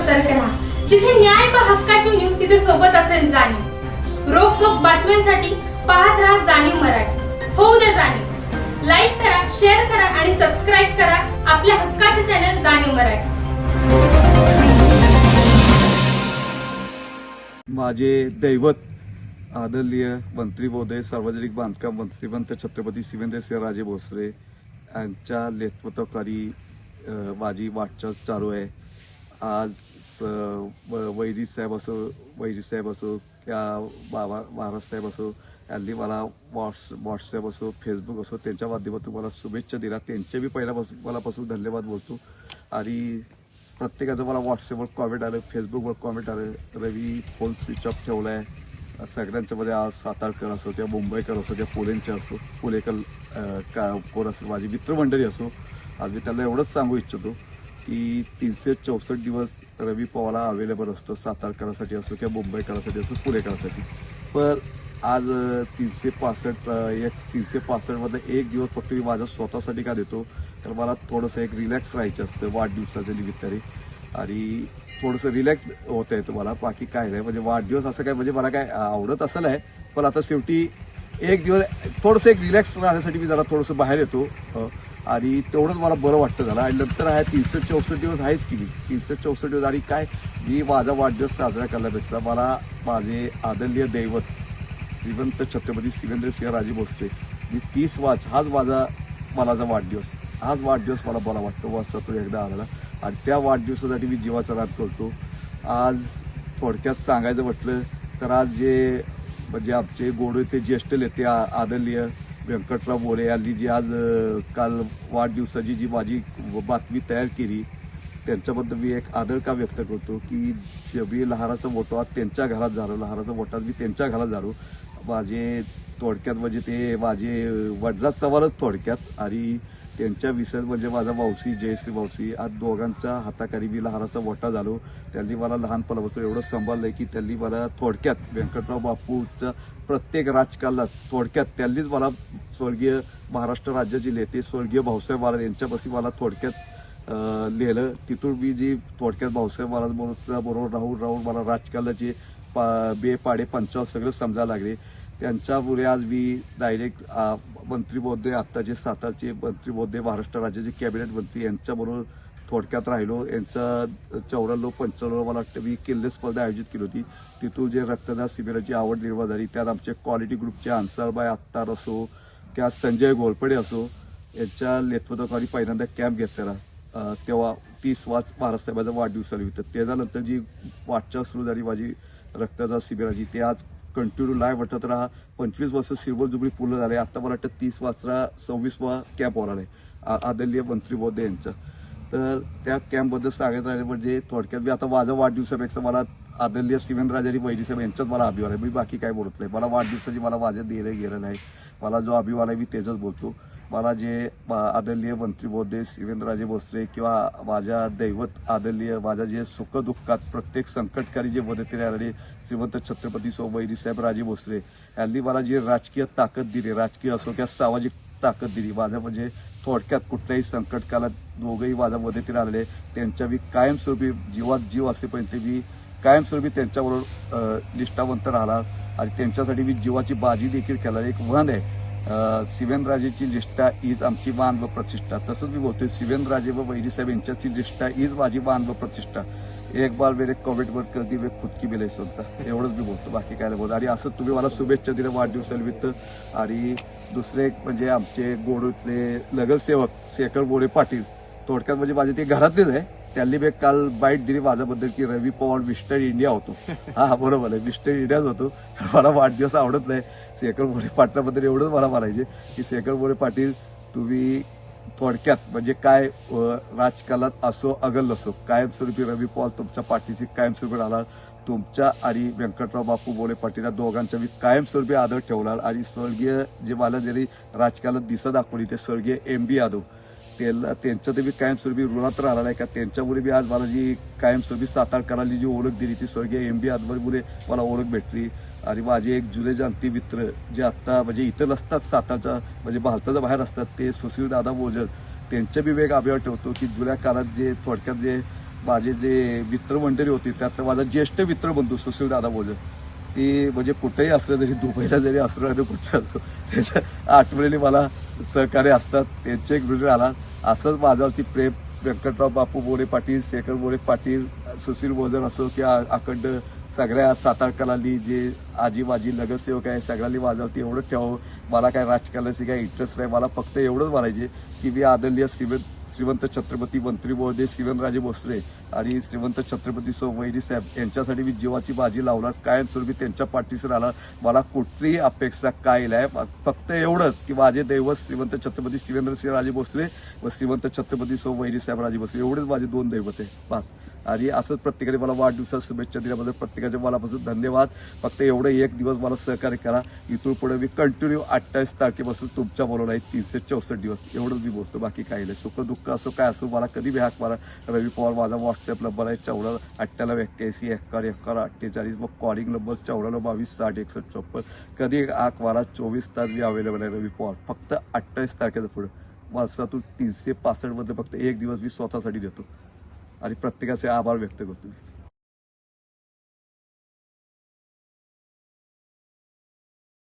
न्याय बा हक्काची न्यू तिथे सोबत असेल जाणीव. रोखोक बातम्यांसाठी पाहत राहा जाणीव मराठी. होऊ द्या जाणीव. लाईक करा शेअर करा आणि सबस्क्राईब करा आपल्या हक्काचे चॅनल जाणीव मराठी. माझे दैवत आदरणीय मंत्री महोदय सार्वजनिक बांधकाम मंत्रीमंत छत्रपती शिवेंद्रसिंह राजे भोसले यांच्या नेतृत्वाखाली माझी वाटचाल चालू आहे. आज स- व- वैरी साहेब असो वैरी साहेब असो त्या बाबा महाराज साहेब असो यांनी मला व्हॉट्स व्हॉट्सॲप असो फेसबुक असो त्यांच्या माध्यमातून मला शुभेच्छा दिल्या. त्यांचे बी पहिल्यापासून मलापासून धन्यवाद बोलतो. आणि प्रत्येकाचं मला व्हॉट्सअपवर कॉमेंट आलं फेसबुकवर कॉमेंट आलं. रवी फोन स्विच ऑफ ठेवला आहे सगळ्यांच्यामध्ये आज सातारकर असो त्या मुंबईकर असो त्या पुलेंचे असो पुलेकर का कोण असो माझी मित्रमंडळी असो आज मी त्यांना एवढंच सांगू इच्छितो. की तीनशे चौसष्ट दिवस रवी पवाला अवेलेबल असतो सातारकरासाठी असो किंवा मुंबईकरासाठी असो पुणेकरासाठी. पण आज तीनशे पासष्ट एक तीनशे पासष्टमध्ये एक दिवस फक्त मी माझ्या स्वतःसाठी का देतो? तर मला थोडंसं एक रिलॅक्स राहायचं असतं वाढदिवसाच्या निमित्ताने. आणि थोडंसं रिलॅक्स होत आहे तुम्हाला बाकी काय नाही. म्हणजे वाढदिवस असं काय म्हणजे मला काय आवडत असं नाही. पण आता शेवटी एक दिवस थोडंसं एक रिलॅक्स राहण्यासाठी मी जरा थोडंसं बाहेर येतो. आणि तेवढंच मला बरं वाटतं झालं. आणि नंतर आहे तीनशे चौसष्ट दिवस आहेच की मी तीनशे चौसष्ट दिवस आणि काय? मी माझा वाढदिवस साजरा करण्यापेक्षा मला माझे आदरणीय दैवत श्रीमंत छत्रपती शिवेंद्रसिंह राजे भोसले मी तीस वाच हाच माझा मला जा वाढदिवस. हाच वाढदिवस मला बरा वाटतो. वर्षातून एकदा आला आणि त्या वाढदिवसासाठी मी जीवाचा रात करतो. आज थोडक्यात सांगायचं म्हटलं तर आज जे म्हणजे आमचे गोडे ते ज्येष्ठ नेते आ- आदरणीय व्यंकटराव मोरे यांनी जी आज काल वाढदिवसाची जी माझी बातमी तयार केली त्यांच्याबद्दल मी एक आदर का व्यक्त करतो की जे मी लहाराचं मोठं आज त्यांच्या घरात झालो लहाराचं मोठा मी त्यांच्या घरात झालो. माझे थोडक्यात म्हणजे ते माझे वडिलाच सवालच थोडक्यात आणि त्यांच्या विसर म्हणजे माझा मावशी जयश्री मावशी आज दोघांच्या हाताखाली मी लहानाचा मोठा झालो. त्यांनी मला लहानपणापासून एवढं सांभाळलंय की त्यांनी मला थोडक्यात व्यंकटराव बापूच्या प्रत्येक राजकारणात थोडक्यात त्यांनीच मला स्वर्गीय महाराष्ट्र राज्याचे नेते स्वर्गीय भाऊसाहेब महाराज यांच्यापाशी मला थोडक्यात लिहिलं तिथून मी जी थोडक्यात भाऊसाहेब महाराज बरोबर बरोबर राहून राहून मला राजकारणाचे पा बे पाडे पंचावत सगळं समजायला लागले. त्यांच्यामुळे आज मी डायरेक्ट मंत्री महोदय आत्ताचे सातारचे मंत्री महोदय महाराष्ट्र राज्याचे कॅबिनेट मंत्री यांच्याबरोबर थोडक्यात राहिलो. यांचा चौऱ्याण्णव पंच्याण्णव मला वाटतं मी किल्ले स्पर्धा आयोजित केली होती. तिथून जे रक्तदान शिबिराची आवड निर्माण झाली त्यात आमचे क्वालिटी ग्रुपचे अन्सारबाई आत्तार असो किंवा संजय घोरपडे असो यांच्या नेतृत्वाखाली पहिल्यांदा कॅम्प घेतलेला. तेव्हा तीस वाच महाराजसाहेबाचा वाढदिवसानिमित्त त्याच्यानंतर जी वाटचाल सुरू झाली माझी रक्तदान शिबिराची ते आज कंटिन्यू लाईव्ह वाटत राहा. पंचवीस वर्ष सिल्वर जुबली पूर्ण झाले. आता मला वाटतं तीस वाजता सव्वीसवा कॅम्प होणार आहे. आ- आदरणीय मंत्री महोदय यांचा. तर त्या कॅम्पबद्दल सांगत राहिले म्हणजे थोडक्यात मी आता माझा वाढदिवसापेक्षा मला आदरणीय शिवेंद्रराजारी वैद्यसाहेब यांच्याच मला अभिमान आहे. मी बाकी काय बोलत नाही. मला वाढदिवसाची मला माझ्या देणं गेलं नाही. मला जो अभिमान आहे मी त्याचंच बोलतो. मला जे आदरणीय मंत्री महोदय शिवेंद्रराजे भोसले किंवा माझ्या दैवत आदरणीय माझ्या जे सुखदुःखात प्रत्येक संकटकारी जे मदतीने आलेले श्रीमंत छत्रपती सोमवैरी साहेब राजे भोसले यांनी मला जी राजकीय ताकद दिली राजकीय असो किंवा सामाजिक ताकद दिली माझ्या म्हणजे थोडक्यात कुठल्याही संकटकाला दोघंही माझ्या मदतीने आलेले त्यांच्या मी कायमस्वरूपी जीवात जीव असेपर्यंत मी कायमस्वरूपी त्यांच्याबरोबर निष्ठावंत राहणार आणि त्यांच्यासाठी मी जीवाची बाजी देखील केला एक म्हण आहे. शिवेनराजेची निष्ठा हीच आमची मान व प्रतिष्ठा. तसंच मी बोलतोय शिवेनराजे व वैरीसाहेब यांच्याची निष्ठा ईज माझी मान व प्रतिष्ठा. एक बार मेरे कॉमेंटवर वर दी वेळ खुदकी की सुद्धा एवढंच मी बोलतो बाकी काय बोलतो. आणि असं तुम्ही मला शुभेच्छा दिल्या वाढदिवसानिमित्त आणि दुसरे एक म्हणजे आमचे गोडूतले नगरसेवक शेखर बोरे पाटील. थोडक्यात म्हणजे माझे ते घरातलेच आहे. त्यांनी मी काल बाईट दिली माझ्याबद्दल की रवी पवार मिस्टर इंडिया होतो. हा, बरोबर आहे. मिस्टर इंडियाच होतो. मला वाढदिवस आवडत नाही. शेखर बोरे पाटलाबद्दल एवढंच मला म्हणायचे की शेखर बोरे पाटील तुम्ही थोडक्यात म्हणजे काय राजकारणात असो अगल असो कायमस्वरूपी रवी पॉल तुमच्या पाठीशी कायमस्वरूपी राहणार तुमच्या आणि व्यंकटराव बापू बोले पाटील या दोघांच्या मी कायमस्वरूपी आदर ठेवणार. आणि स्वर्गीय जे मला जरी राजकारणात दिसत दाखवली ते स्वर्गीय एम बी यादव. त्याला त्यांचं ते मी कायमस्वरूपी ऋणात राहिला आहे का? त्यांच्यामुळे मी आज मला जी कायमस्वरूपी करायला जी ओळख दिली ती स्वर्गीय एम बी यादवमुळे मला ओळख भेटली. आणि माझे एक जुले जाणते मित्र जे आत्ता म्हणजे इथं नसतात सातारच्या म्हणजे भारताच्या बाहेर असतात ते सुशील दादा बोजर त्यांचे बी वेग अभिमान ठेवतो की जुन्या काळात जे थोडक्यात जे माझे जे मित्रमंडळी होती त्यात माझा ज्येष्ठ मित्रबंधू सुशील दादा मोजर ती म्हणजे कुठेही असलं तरी दुबईला जरी असलं आणि कुठे असो त्याच्या आठवणीने मला सहकार्य असतात. त्यांचे एक व्हिडिओ आला. असंच माझ्यावरती प्रेम व्यंकटराव बापू बोरे पाटील शेखर बोरे पाटील सुशील बोधन असो किंवा अखंड सगळ्या सातारकरांनी जे आजी माझी नगरसेवक आहे सगळ्यांनी माझ्यावरती एवढं ठेवावं. मला काय राजकारणाची काय इंटरेस्ट नाही. मला फक्त एवढंच म्हणायचे की मी आदरणीय श्रीमंत श्रीमंत छत्रपती मंत्री महोदय शिवनराजे भोसले आणि श्रीमंत छत्रपती सौ वैरी साहेब यांच्यासाठी मी जीवाची बाजी लावणार कायमस्वरूपी त्यांच्या पाठीशी राहणार. मला कुठलीही अपेक्षा काय नाही. फक्त एवढंच की माझे दैवत श्रीमंत छत्रपती शिवेंद्रसिंह राजे भोसले व श्रीमंत छत्रपती सौ वैरी साहेब राजे भोसले. एवढेच माझे दोन दैवत आहे बस. आणि असंच प्रत्येकाने मला वाढदिवसात शुभेच्छा दिल्याबद्दल प्रत्येकाचे मनापासून धन्यवाद. फक्त एवढं एक दिवस मला सहकार्य करा. इथून पुढे मी कंटिन्यू अठ्ठावीस तारखेपासून तुमच्या बरोबर आहे. तीनशे चौसष्ट दिवस. एवढंच मी बोलतो. बाकी काही नाही. सुख दुःख असो काय असो मला कधी बी हाक मारा. रवी पवार माझा व्हॉट्सअप नंबर आहे. चौदा अठ्ठ्याण्णव एक्क्याऐंशी एक्कावन्न एक्कावन्न अठ्ठेचाळीस मग कॉलिंग नंबर चौऱ्याण्णव बावीस साठ एकसष्ट चौपन्न कधी हाक मारा चोवीस तास मी अवेलेबल आहे रवी पवार. फक्त अठ्ठावीस तारखेचं पुढं. वर्षातून तीनशे पासष्टमध्ये फक्त एक दिवस मी स्वतःसाठी देतो. आणि प्रत्येकाचे आभार व्यक्त करतो.